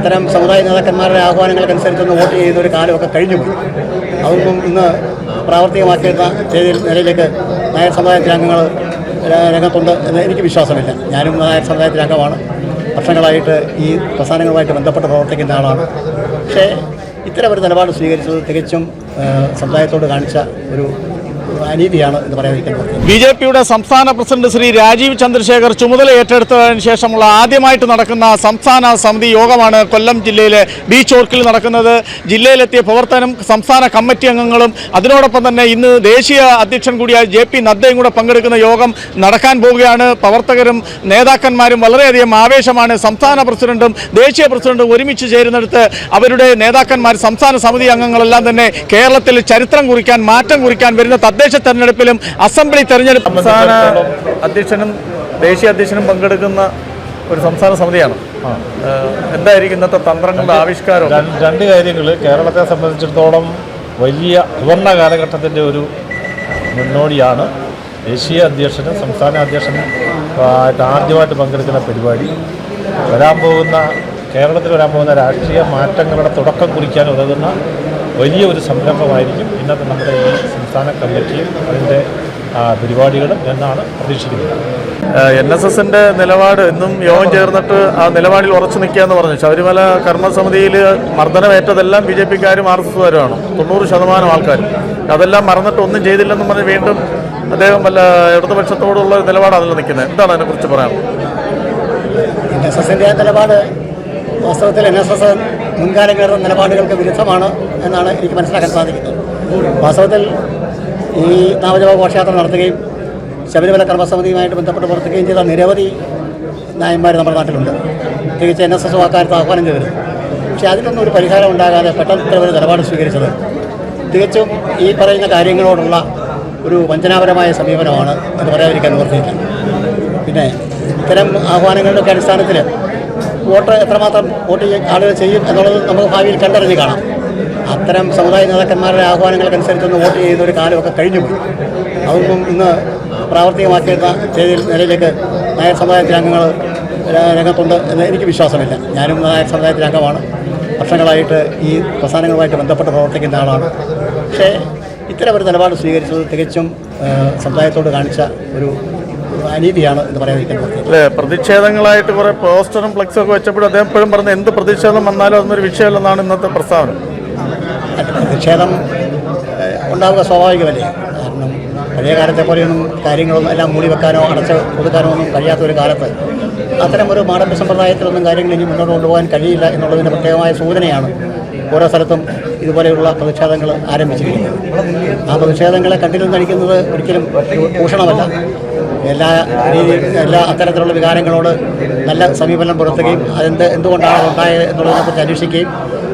അത്തരം സമുദായ നേതാക്കന്മാരുടെ ആഹ്വാനങ്ങൾക്കനുസരിച്ചൊന്ന് വോട്ട് ചെയ്ത ഒരു കാലമൊക്കെ കഴിഞ്ഞു പോയി അതൊന്നും ഇന്ന് പ്രാവർത്തികമാക്കിയിരുന്ന ചെയ്ത നിലയിലേക്ക് നായർ സമുദായത്തിലെ അംഗങ്ങൾ രംഗത്തുണ്ട് എന്ന് എനിക്ക് വിശ്വാസമില്ല. ഞാനും നായർ സമുദായത്തിലെ അംഗമാണ് വർഷങ്ങളായിട്ട് ഈ പ്രസ്ഥാനങ്ങളുമായിട്ട് ബന്ധപ്പെട്ട് പ്രവർത്തിക്കുന്ന ആളാണ്. പക്ഷേ ഇത്തരം ഒരു നിലപാട് സ്വീകരിച്ചത് തികച്ചും സമുദായത്തോട് കാണിച്ച ഒരു അനീതിയാണ് എന്ന് പറയാതിരിക്കുന്നത് ബി ജെ പിയുടെ സംസ്ഥാന പ്രസിഡന്റ് ശ്രീ രാജീവ് ചന്ദ്രശേഖർ ചുമതല ഏറ്റെടുത്തതിന് ശേഷമുള്ള ആദ്യമായിട്ട് നടക്കുന്ന സംസ്ഥാന സമിതി യോഗമാണ് കൊല്ലം ജില്ലയിലെ ബീച്ച് ഓർക്കിൽ നടക്കുന്നത്. ജില്ലയിലെത്തിയ പ്രവർത്തനം സംസ്ഥാന കമ്മിറ്റി അംഗങ്ങളും അതിനോടൊപ്പം തന്നെ ഇന്ന് ദേശീയ അധ്യക്ഷൻ കൂടിയായ ജെ പി നദ്ദയും കൂടെ പങ്കെടുക്കുന്ന യോഗം നടക്കാൻ പോവുകയാണ്. പ്രവർത്തകരും നേതാക്കന്മാരും വളരെയധികം ആവേശമാണ്. സംസ്ഥാന പ്രസിഡന്റും ദേശീയ പ്രസിഡന്റും ഒരുമിച്ച് ചേരുന്നിടത്ത് അവരുടെ നേതാക്കന്മാർ സംസ്ഥാന സമിതി അംഗങ്ങളെല്ലാം തന്നെ കേരളത്തിൽ ചരിത്രം കുറിക്കാൻ മാറ്റം കുറിക്കാൻ വരുന്ന തദ്ദേശ തെരഞ്ഞെടുപ്പിലും അസംബ്ലി തെരഞ്ഞെടുപ്പ് സംസ്ഥാന അധ്യക്ഷനും ദേശീയ അധ്യക്ഷനും പങ്കെടുക്കുന്ന ഒരു സംസ്ഥാന സമിതിയാണ്. എന്തായിരിക്കും ഇന്നത്തെ തന്ത്രങ്ങളുടെ ആവിഷ്കാരം? രണ്ട് രണ്ട് കാര്യങ്ങൾ. കേരളത്തെ സംബന്ധിച്ചിടത്തോളം വലിയ സുവർണ കാലഘട്ടത്തിന്റെ ഒരു മുന്നോടിയാണ് ദേശീയ അധ്യക്ഷനും സംസ്ഥാന അധ്യക്ഷനും ആയിട്ട് ആദ്യമായിട്ട് പങ്കെടുക്കുന്ന പരിപാടി. വരാൻ പോകുന്ന കേരളത്തിൽ വരാൻ പോകുന്ന രാഷ്ട്രീയ മാറ്റങ്ങളുടെ തുടക്കം കുറിക്കാൻ ഉതകുന്ന വലിയ ഒരു സംരംഭമായിരിക്കും ഇന്നത്തെ നമ്മുടെ ഈ സംസ്ഥാന കമ്മിറ്റിയും അതിന്റെ പരിപാടികളും എന്നാണ് പ്രതീക്ഷിക്കുന്നത്. എൻ എസ് എസിന്റെ നിലപാട് എന്നും യോഗം ചേർന്നിട്ട് ആ നിലപാടിൽ ഉറച്ചു നിൽക്കുക എന്ന് പറഞ്ഞു. ശബരിമല കർമ്മസമിതിയിൽ മർദ്ദനമേറ്റതെല്ലാം ബി ജെ പിക്കാരും ആർ എസ് എസുകാരുമാണ്. തൊണ്ണൂറ് ശതമാനം ആൾക്കാർ അതെല്ലാം മറന്നിട്ട് ഒന്നും ചെയ്തില്ലെന്നും പറഞ്ഞ് വീണ്ടും അദ്ദേഹം വല്ല ഇടതുപക്ഷത്തോടുള്ള ഒരു നിലപാടാണല്ലോ നിൽക്കുന്നത്. എന്താണ് അതിനെക്കുറിച്ച് പറയാൻ? എൻ എസ് എസിന്റെ നിലപാട് വാസ്തവത്തിൽ എൻ എസ് എസ് മുൻകാലങ്ങളുടെ നിലപാടുകൾക്ക് വിരുദ്ധമാണ്. എന്നാണ് എനിക്ക് മനസ്സിലാക്കാൻ സാധിക്കുന്നത്. വാസ്തവത്തിൽ ഈ നാമജപ ഘോഷയാത്ര നടത്തുകയും ശബരിമല കർമ്മസമിതിയുമായിട്ട് ബന്ധപ്പെട്ട് പ്രവർത്തിക്കുകയും ചെയ്ത നിരവധി നായന്മാർ നമ്മുടെ നാട്ടിലുണ്ട്. പ്രത്യേകിച്ച് എൻ എസ് എസ് വാക്കാലത്ത് ആഹ്വാനം ചെയ്തത് പക്ഷേ അതിനൊന്നും ഒരു പരിഹാരം ഉണ്ടാകാതെ പെട്ടെന്ന് ഒരു നിലപാട് സ്വീകരിച്ചത് തികച്ചും ഈ പറയുന്ന കാര്യങ്ങളോടുള്ള ഒരു വഞ്ചനാപരമായ സമീപനമാണ് എന്ന് പറയാതിരിക്കാൻ നിവർത്തിയില്ല പിന്നെ ഇത്തരം ആഹ്വാനങ്ങളുടെയൊക്കെ അടിസ്ഥാനത്തിൽ വോട്ട് എത്രമാത്രം വോട്ട് ആളുകൾ ചെയ്യും എന്നുള്ളത് നമുക്ക് ഭാവിയിൽ കണ്ടറിഞ്ഞ് കാണാം. അത്തരം സമുദായ നേതാക്കന്മാരുടെ ആഹ്വാനങ്ങൾക്കനുസരിച്ചൊന്ന് വോട്ട് ചെയ്യുന്ന ഒരു കാലമൊക്കെ കഴിഞ്ഞു പോയി അതൊന്നും ഇന്ന് പ്രാവർത്തികമാക്കിയിരുന്ന ചെയ്ത നിലയിലേക്ക് നായർ സമുദായത്തിലെ അംഗങ്ങൾ രംഗത്തുണ്ട് എന്ന് എനിക്ക് വിശ്വാസമില്ല. ഞാനും നായർ സമുദായത്തിലെ അംഗമാണ്. വർഷങ്ങളായിട്ട് ഈ പ്രസ്ഥാനങ്ങളുമായിട്ട് ബന്ധപ്പെട്ട് പ്രവർത്തിക്കുന്ന ആളാണ്. പക്ഷേ ഇത്തരം ഒരു നിലപാട് സ്വീകരിച്ചത് തികച്ചും സമുദായത്തോട് കാണിച്ച ഒരു അനീതിയാണ് എന്ന് പറയാതിരിക്കുന്നത് അല്ലേ പ്രതിഷേധങ്ങളായിട്ട് കുറേ പോസ്റ്ററും ഫ്ലക്സും ഒക്കെ വെച്ചപ്പോഴും അദ്ദേഹം എപ്പോഴും പറഞ്ഞ എന്ത് പ്രതിഷേധം വന്നാലും അതൊന്നൊരു വിഷയമല്ലെന്നാണ് ഇന്നത്തെ പ്രസ്താവന. പ്രതിഷേധം ഉണ്ടാവുക സ്വാഭാവികമല്ലേ? കാരണം പഴയ കാലത്തെ പോലെയൊന്നും കാര്യങ്ങളൊന്നും എല്ലാം മൂടി വെക്കാനോ അടച്ച് കൊടുക്കാനോ ഒന്നും കഴിയാത്ത ഒരു കാലത്ത് അത്തരം ഒരു മാടമ്പ സമ്പ്രദായത്തിലൊന്നും കാര്യങ്ങൾ ഇനി മുന്നോട്ട് കൊണ്ടുപോകാൻ കഴിയില്ല എന്നുള്ളതിന്റെ പ്രത്യേകമായ സൂചനയാണ് ഓരോ സ്ഥലത്തും ഇതുപോലെയുള്ള പ്രതിഷേധങ്ങൾ ആരംഭിച്ചിരിക്കുന്നത്. ആ പ്രതിഷേധങ്ങളെ കണ്ടിൽ നടിക്കുന്നത് ഒരിക്കലും ഭൂഷണമല്ല. എല്ലാ രീതിയിൽ എല്ലാ അത്തരത്തിലുള്ള വികാരങ്ങളോട് നല്ല സമീപനം പുലർത്തുകയും അതെന്ത് എന്തുകൊണ്ടാണ് അതുണ്ടായത് എന്നുള്ളതിനെക്കുറിച്ച് അന്വേഷിക്കുകയും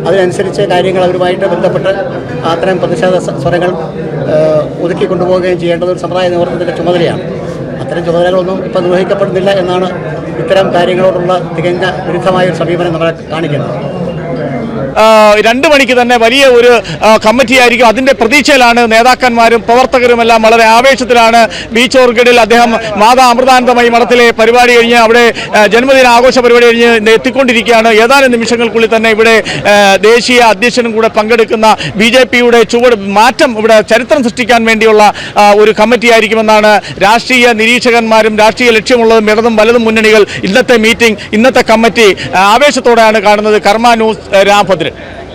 അതിനനുസരിച്ച് കാര്യങ്ങൾ അവരുമായിട്ട് ബന്ധപ്പെട്ട് അത്തരം പ്രതിഷേധ സ്വരങ്ങൾ ഒതുക്കി കൊണ്ടുപോവുകയും ചെയ്യേണ്ടത് ഒരു സമുദായ നേതൃത്വത്തിന്റെ ചുമതലയാണ്. അത്തരം ചുമതലകളൊന്നും ഇപ്പം നിർവഹിക്കപ്പെടുന്നില്ല എന്നാണ് ഇത്തരം കാര്യങ്ങളോടുള്ള തികഞ്ഞ വിരുദ്ധമായ ഒരു സമീപനം നമ്മളെ കാണിക്കുന്നത്. രണ്ട് മണിക്ക് തന്നെ വലിയ ഒരു കമ്മിറ്റിയായിരിക്കും. അതിന്റെ പ്രതീക്ഷയിലാണ് നേതാക്കന്മാരും പ്രവർത്തകരും എല്ലാം വളരെ ആവേശത്തിലാണ് ബീച്ച് ഓർക്കിഡിൽ അദ്ദേഹം മാതാ അമൃതാനന്ദമയി മഠത്തിലെ പരിപാടി കഴിഞ്ഞ് അവിടെ ജന്മദിന ആഘോഷ പരിപാടി കഴിഞ്ഞ് എത്തിക്കൊണ്ടിരിക്കുകയാണ്. ഏതാനും നിമിഷങ്ങൾക്കുള്ളിൽ തന്നെ ഇവിടെ ദേശീയ അധ്യക്ഷനും കൂടെ പങ്കെടുക്കുന്ന ബി ജെ പിയുടെ ചുവട് മാറ്റം ഇവിടെ ചരിത്രം സൃഷ്ടിക്കാൻ വേണ്ടിയുള്ള ഒരു കമ്മിറ്റി ആയിരിക്കുമെന്നാണ് രാഷ്ട്രീയ നിരീക്ഷകന്മാരും രാഷ്ട്രീയ ലക്ഷ്യമുള്ളതും ഇടതും വലതും മുന്നണികൾ ഇന്നത്തെ മീറ്റിംഗ് ഇന്നത്തെ കമ്മിറ്റി ആവേശത്തോടെയാണ് കാണുന്നത്. കർമ്മ ന്യൂസ് ആ, രാമഭദ്രൻ